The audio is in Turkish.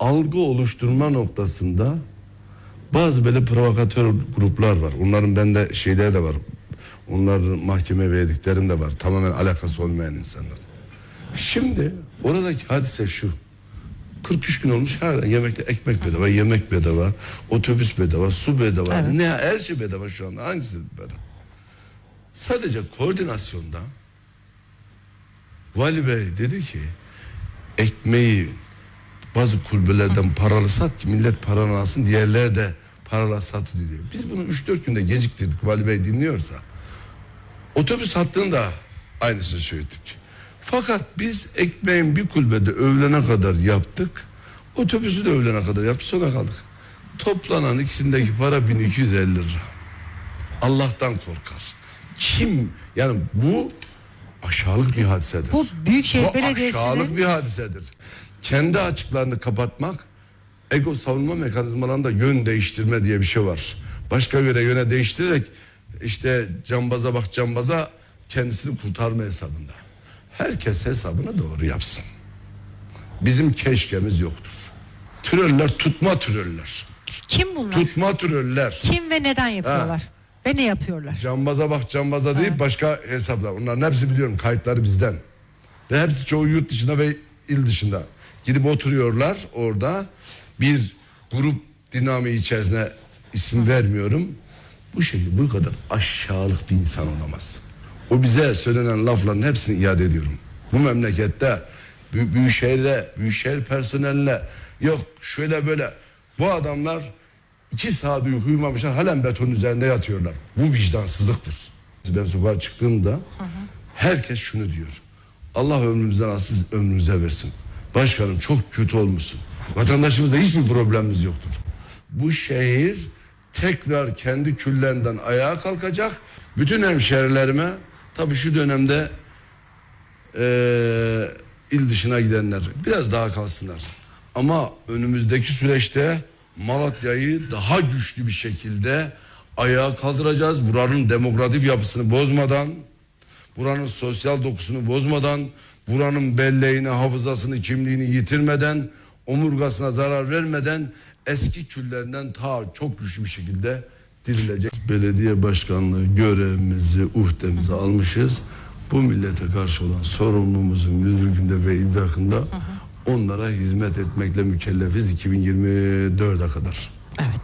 algı oluşturma noktasında bazı böyle provokatör gruplar var. Onların bende şeyler de var. Onların mahkeme verdiklerim de var. Tamamen alakası olmayan insanlar. Şimdi oradaki hadise şu. 43 gün olmuş hala yemekte ekmek bedava, yemek bedava, otobüs bedava, su bedava. Evet. Ne her şey bedava şu anda. Hangisi bedava? Sadece koordinasyonda Vali Bey dedi ki ekmeği bazı kulübelerden paralı sat ki millet paranı alsın diğerler de paralı satıyor diyor. Biz bunu 3-4 günde geciktirdik Vali Bey dinliyorsa. Otobüs hattını da aynısını söyledik. Fakat biz ekmeğin bir kulübede öğlene kadar yaptık. Otobüsü de öğlene kadar yaptık sonra kaldık. Toplanan ikisindeki para 1250 lira. Allah'tan korkar. Kim yani bu aşağılık bir hadisedir. Bu Büyükşehir Bu Belediyesi'nin aşağılık bir hadisedir. Kendi açıklarını kapatmak ego savunma mekanizmalarında yön değiştirme diye bir şey var. Başka yöne yöne değiştirerek işte cambaza bak cambaza kendisini kurtarma hesabında. Herkes hesabını doğru yapsın. Bizim keşkemiz yoktur. Troller tutma troller. kim bunlar? Tutma troller. Kim ve neden yapıyorlar? Ve ne yapıyorlar? Cambaza bak cambaza deyip başka hesaplar. Onların hepsi biliyorum kayıtları bizden. Ve hepsi çoğu yurt dışında ve il dışında. Gidip oturuyorlar orada. Bir grup dinamiği içerisinde isim vermiyorum. Bu şekilde bu kadar aşağılık bir insan olamaz. O bize söylenen lafların hepsini iade ediyorum. Bu memlekette büyük büyükşehirle, büyükşehir personeline yok şöyle böyle bu adamlar iki saat uyku uyumamışlar halen beton üzerinde yatıyorlar. Bu vicdansızlıktır. Ben sokağa çıktığımda herkes şunu diyor. Allah ömrümüzden alsın ömrümüze versin. Başkanım çok kötü olmuşsun. Vatandaşımızda hiçbir problemimiz yoktur. Bu şehir tekrar kendi küllerinden ayağa kalkacak. Bütün hemşehrilerime tabii şu dönemde eee, il dışına gidenler biraz daha kalsınlar. Ama önümüzdeki süreçte Malatya'yı daha güçlü bir şekilde ayağa kaldıracağız. Buranın demokratik yapısını bozmadan, buranın sosyal dokusunu bozmadan, buranın belleğini, hafızasını, kimliğini yitirmeden, omurgasına zarar vermeden eski küllerinden ta çok güçlü bir şekilde dirilecek. Belediye başkanlığı görevimizi, uhdemizi almışız. Bu millete karşı olan sorumluluğumuzun müdürlüğünde ve idrakında onlara hizmet etmekle mükellefiz 2024'e kadar. Evet.